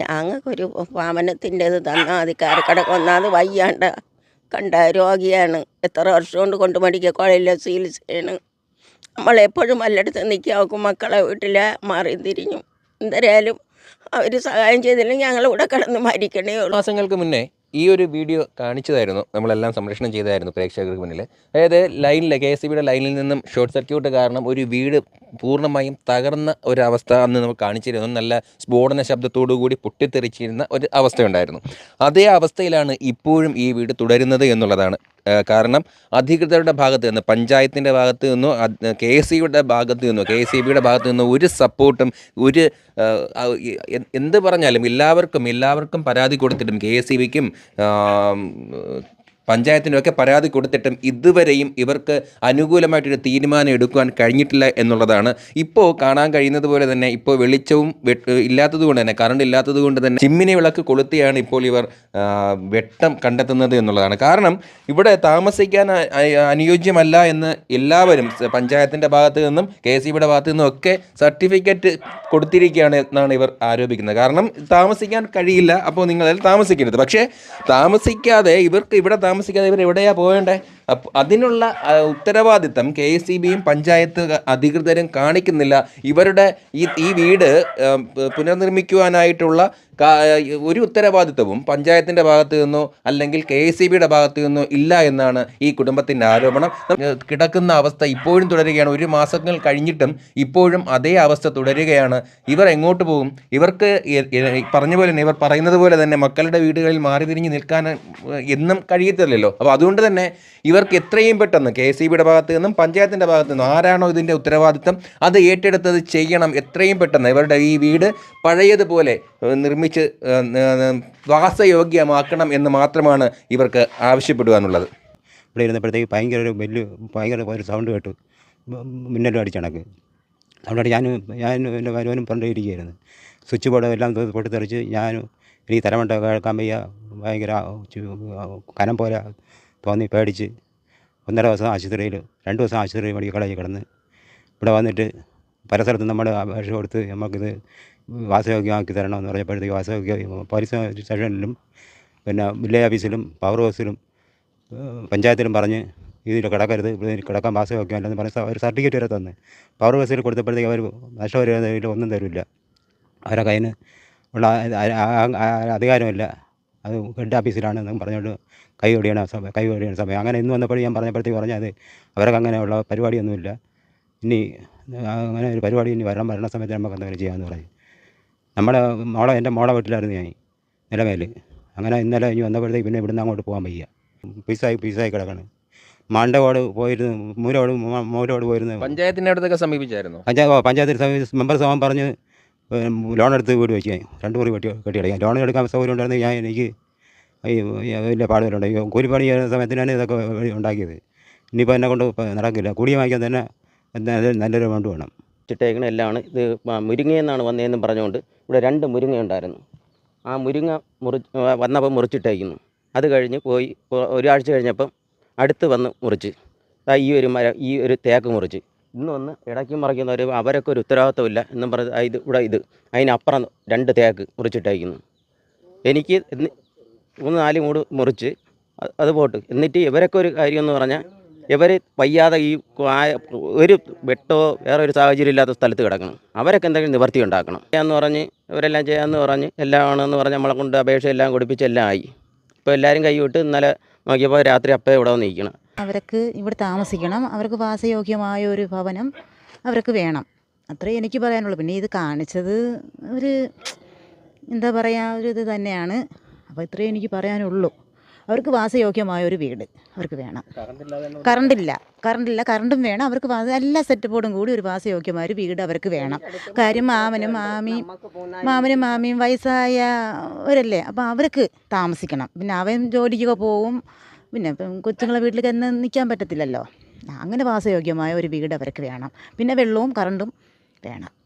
ഞങ്ങൾക്കൊരു ഭവനത്തിന്റെത് തന്നാൽ മതി. കരക്കടക്ക് ഒന്നാമത് വയ്യാണ്ട. കണ്ട രോഗിയാണ്. എത്ര വർഷം കൊണ്ട് കൊണ്ട് മെഡിക്കൽ കോളേജിലെ ചികിത്സയാണ്. നമ്മളെപ്പോഴും എല്ലായിടത്ത് നിൽക്കുക. അവർക്ക് മക്കളെ വീട്ടിൽ മാറി തിരിഞ്ഞു. എന്തായാലും അവർ സഹായം ചെയ്തില്ലെങ്കിൽ ഞങ്ങളിവിടെ കിടന്ന് മരിക്കണേ മാസങ്ങൾക്ക് മുന്നേ ഈ ഒരു വീഡിയോ കാണിച്ചതായിരുന്നു നമ്മളെല്ലാം സംരക്ഷണം ചെയ്തായിരുന്നു പ്രേക്ഷകർക്ക് മുന്നിൽ. അതായത് ലൈനിലെ കെ എസ് ബിയുടെ ലൈനിൽ നിന്നും ഷോർട്ട് സർക്യൂട്ട് കാരണം ഒരു വീട് പൂർണമായും തകർന്ന ഒരു അവസ്ഥ അന്ന് നമുക്ക് കാണിച്ചിരുന്നു. നല്ല സ്ഫോടന ശബ്ദത്തോടു കൂടി പൊട്ടിത്തെറിച്ചിരുന്ന ഒരു അവസ്ഥയുണ്ടായിരുന്നു. അതേ അവസ്ഥയിലാണ് ഇപ്പോഴും ഈ വീട് തുടരുന്നത് എന്നുള്ളതാണ് കാരണം അധികൃതരുടെ ഭാഗത്ത് നിന്ന് പഞ്ചായത്തിന്റെ ഭാഗത്ത് നിന്നോ കെ എസ് സിയുടെ ഭാഗത്ത് നിന്നോ കെ എസ് സി ബിയുടെ ഭാഗത്ത് നിന്നോ ഒരു സപ്പോർട്ടും ഒരു എന്ത് പറഞ്ഞാലും എല്ലാവർക്കും എല്ലാവർക്കും പരാതി കൊടുത്തിട്ടും കെ എസ് സി ബിക്കും പഞ്ചായത്തിനും ഒക്കെ പരാതി കൊടുത്തിട്ടും ഇതുവരെയും ഇവർക്ക് അനുകൂലമായിട്ടൊരു തീരുമാനം എടുക്കുവാൻ കഴിഞ്ഞിട്ടില്ല എന്നുള്ളതാണ്. ഇപ്പോൾ കാണാൻ കഴിയുന്നത് പോലെ തന്നെ ഇപ്പോൾ വെളിച്ചവും ഇല്ലാത്തതുകൊണ്ട് തന്നെ കറണ്ട് ഇല്ലാത്തതുകൊണ്ട് തന്നെ ചിമ്മിനി വിളക്ക് കൊളുത്തിയാണ് ഇപ്പോൾ ഇവർ വെട്ടം കണ്ടെത്തുന്നത് എന്നുള്ളതാണ്. കാരണം ഇവിടെ താമസിക്കാൻ അനുയോജ്യമല്ല എന്ന് എല്ലാവരും പഞ്ചായത്തിന്റെ ഭാഗത്ത് നിന്നും കെ എസ് ഭാഗത്ത് നിന്നും ഒക്കെ സർട്ടിഫിക്കറ്റ് കൊടുത്തിരിക്കുകയാണ് എന്നാണ് ഇവർ ആരോപിക്കുന്നത്. കാരണം താമസിക്കാൻ കഴിയില്ല അപ്പോൾ നിങ്ങൾ അതിൽ താമസിക്കരുത്. പക്ഷേ താമസിക്കാതെ ഇവർക്ക് ഇവിടെ താമസിക്കാതെ ഇവർ എവിടെയാ പോകേണ്ടേ? അതിനുള്ള ഉത്തരവാദിത്തം കെ എസ് സി ബിയും പഞ്ചായത്ത് അധികൃതരും കാണിക്കുന്നില്ല. ഇവരുടെ ഈ ഈ വീട് പുനർനിർമ്മിക്കുവാനായിട്ടുള്ള ഒരു ഉത്തരവാദിത്തവും പഞ്ചായത്തിന്റെ ഭാഗത്തു നിന്നോ അല്ലെങ്കിൽ കെ എസ് സി ബിയുടെ ഭാഗത്തു നിന്നോ ഇല്ല എന്നാണ് ഈ കുടുംബത്തിന്റെ ആരോപണം. കിടക്കുന്ന അവസ്ഥ ഇപ്പോഴും തുടരുകയാണ്. ഒരു മാസങ്ങൾ കഴിഞ്ഞിട്ടും ഇപ്പോഴും അതേ അവസ്ഥ തുടരുകയാണ്. ഇവർ എങ്ങോട്ട് പോകും? ഇവർക്ക് പറഞ്ഞ പോലെ തന്നെ ഇവർ പറയുന്നത് പോലെ തന്നെ മക്കളുടെ വീടുകളിൽ മാറി തിരിഞ്ഞ് നിൽക്കാൻ എന്നും എന്നും കഴിയത്തില്ലല്ലോ അപ്പോൾ അതുകൊണ്ട് തന്നെ ഇവർക്ക് എത്രയും പെട്ടെന്ന് കെ എസ് ഭാഗത്ത് നിന്നും പഞ്ചായത്തിന്റെ ഭാഗത്തു നിന്നും ആരാണോ ഇതിന്റെ ഉത്തരവാദിത്തം അത് ഏറ്റെടുത്തത് ചെയ്യണം എത്രയും പെട്ടെന്ന്. ഇവരുടെ ഈ വീട് പഴയതുപോലെ നിർമ്മിച്ച് വാസയോഗ്യമാക്കണം എന്ന് മാത്രമാണ് ഇവർക്ക് ആവശ്യപ്പെടുവാനുള്ളത്. ഇവിടെ ഇരുന്നപ്പോഴത്തേക്ക് ഭയങ്കര ഒരു വലിയ ഭയങ്കര ഒരു സൗണ്ട് കേട്ടു. മിന്നലും അടിച്ചണക്ക് അവിടെ ഞാൻ ഞാൻ എന്റെ വരുവാനും പറഞ്ഞിരിക്കുകയായിരുന്നു സ്വിച്ച് ബോർഡ് എല്ലാം പൊട്ടിത്തെറിച്ച് ഞാൻ എനിക്ക് തലമുണ്ട കേൾക്കാൻ വയ്യ. ഭയങ്കര കനം പോലെ തോന്നി പേടിച്ച്. ഒന്നര ദിവസം ആശുപത്രിയിൽ രണ്ട് ദിവസം ആശുപത്രി മെഡിക്കൽ കോളേജിൽ കിടന്ന്. ഇവിടെ വന്നിട്ട് പല സ്ഥലത്തും നമ്മൾ അപേക്ഷ കൊടുത്ത് നമുക്കിത് വാസയോഗ്യമാക്കി തരണമെന്ന് പറഞ്ഞപ്പോഴത്തേക്ക് വാസയോഗ്യ പോലീസ് സ്റ്റേഷനിലും പിന്നെ വില്ലേജ് ഓഫീസിലും പവർ ഹൗസിലും പഞ്ചായത്തിലും പറഞ്ഞ് ഇതിൽ കിടക്കരുത് ഇവിടെ കിടക്കാൻ വാസയോഗ്യമല്ലെന്ന് പറഞ്ഞ് ഒരു സർട്ടിഫിക്കറ്റ് വരെ തന്ന്. പവർ ഹൗസിൽ കൊടുത്തപ്പോഴത്തേക്ക് അവർ നഷ്ടപരിഹാരം ഒന്നും തരില്ല. അവരെ കയ്യിൽ ഉള്ള അധികാരമില്ല. അത് ഹെഡ് ഓഫീസിലാണെന്ന് പറഞ്ഞുകൊണ്ട് കൈ ഒടിയണ സമയം കൈ ഒടിയണ സമയം. അങ്ങനെ ഇന്ന് വന്നപ്പോഴും ഞാൻ പറഞ്ഞപ്പോഴത്തേക്ക് പറഞ്ഞത് അവർക്ക് അങ്ങനെയുള്ള പരിപാടിയൊന്നുമില്ല. ഇനി അങ്ങനെ ഒരു പരിപാടി ഇനി വരണം വരണ സമയത്ത് നമുക്ക് എന്തെങ്കിലും ചെയ്യാമെന്ന് പറഞ്ഞു. നമ്മുടെ മോളെ എന്റെ മോളെ വീട്ടിലായിരുന്നു ഞാൻ നിലമേൽ. അങ്ങനെ ഇന്നലെ ഇനി വന്നപ്പോഴത്തേക്ക് പിന്നെ ഇവിടുന്ന് അങ്ങോട്ട് പോകാൻ വയ്യ. പീസായി പീസായി കിടക്കണം. മാണ്ടകോട് പോയിരുന്നു മൂരോട് മൂലോട് മൂരോട് പോയിരുന്നു. പഞ്ചായത്തിന്റെ അടുത്തൊക്കെ സമീപിച്ചായിരുന്നു? പഞ്ചായത്ത് പഞ്ചായത്തിൽ മെമ്പർ സഭ പറഞ്ഞ് ലോൺ എടുത്ത് വീട് വെച്ച് രണ്ട് മുറി വെട്ടി കെട്ടിയടക്കാം ലോൺ എടുക്കാൻ സൗകര്യം ഉണ്ടായിരുന്നു ഞാൻ എനിക്ക് ഈ വലിയ പാടുകളുണ്ട്. കൂലിപ്പണി ചെയ്യുന്ന സമയത്തിനാണ് ഇതൊക്കെ ഉണ്ടാക്കിയത്. ഇനിയിപ്പോൾ എന്നെ കൊണ്ട് നടക്കില്ല. കൂടി വാങ്ങിക്കാൻ തന്നെ നല്ല- നല്ലൊരു എമൗണ്ട് വേണം. ചിട്ടേക്കണ എല്ലാമാണ് ഇത് മുരിങ്ങയെന്നാണ് വന്നതെന്നും പറഞ്ഞുകൊണ്ട് ഇവിടെ രണ്ട് മുരിങ്ങ ഉണ്ടായിരുന്നു. ആ മുരിങ്ങ മുറി വന്നപ്പോൾ മുറിച്ചിട്ടേക്കുന്നു. അത് കഴിഞ്ഞ് പോയി ഒരാഴ്ച കഴിഞ്ഞപ്പം അടുത്ത് വന്ന് മുറിച്ച്. ഈ ഒരു മര ഈ ഒരു തേക്ക് മുറിച്ച്. ഇന്ന് വന്ന് ഇടയ്ക്ക് മറിക്കുന്നവർ അവരൊക്കെ ഒരു ഉത്തരവാദിത്തമില്ല എന്നും പറഞ്ഞ് ഇത് ഇവിടെ ഇത് അതിനപ്പുറം രണ്ട് തേക്ക് മുറിച്ചിട്ടയക്കുന്നു. എനിക്ക് ഇന്ന് മൂന്ന് നാല് മൂട് മുറിച്ച് അത് പോട്ട്. എന്നിട്ട് ഇവരൊക്കെ ഒരു കാര്യം എന്ന് പറഞ്ഞാൽ ഇവർ വയ്യാതെ ഈ ഒരു വെട്ടോ വേറെ ഒരു സാഹചര്യം ഇല്ലാത്ത സ്ഥലത്ത് കിടക്കണം. അവരൊക്കെ എന്തെങ്കിലും നിവർത്തി ഉണ്ടാക്കണം. എന്ന് പറഞ്ഞ് ഇവരെല്ലാം ചെയ്യാമെന്ന് പറഞ്ഞ് എല്ലാം ആണെന്ന് പറഞ്ഞ് നമ്മളെ കൊണ്ട് അപേക്ഷ എല്ലാം കൊടുപ്പിച്ച് എല്ലാം ആയി. ഇപ്പോൾ എല്ലാവരും കൈ വിട്ട് ഇന്നലെ നോക്കിയപ്പോൾ രാത്രി അപ്പേ ഇവിടെ വന്ന് അവർക്ക് ഇവിടെ താമസിക്കണം. അവർക്ക് വാസയോഗ്യമായ ഒരു ഭവനം അവർക്ക് വേണം. അത്രേ എനിക്ക് പറയാനുള്ളൂ. പിന്നെ ഇത് കാണിച്ചത് ഒരു എന്താ പറയുക ഒരു ഇത് തന്നെയാണ്. അപ്പോൾ ഇത്രയേ എനിക്ക് പറയാനുള്ളൂ. അവർക്ക് വാസയോഗ്യമായ ഒരു വീട് അവർക്ക് വേണം. കറണ്ടില്ല. കറണ്ടില്ല. കറണ്ടും വേണം. അവർക്ക് എല്ലാ സെറ്റപ്പോടും കൂടി ഒരു വാസയോഗ്യമായ ഒരു വീട് അവർക്ക് വേണം. കാര്യം മാമനും മാമിയും മാമനും മാമിയും വയസ്സായവരല്ലേ അപ്പോൾ അവർക്ക് താമസിക്കണം. പിന്നെ അവൻ ജോലിക്കൊക്കെ പോവും പിന്നെ ഇപ്പം കൊച്ചുങ്ങളെ വീട്ടിൽ എന്ന് നിൽക്കാൻ പറ്റത്തില്ലല്ലോ. അങ്ങനെ വാസയോഗ്യമായ ഒരു വീട് അവർക്ക് വേണം. പിന്നെ വെള്ളവും കറണ്ടും വേണം.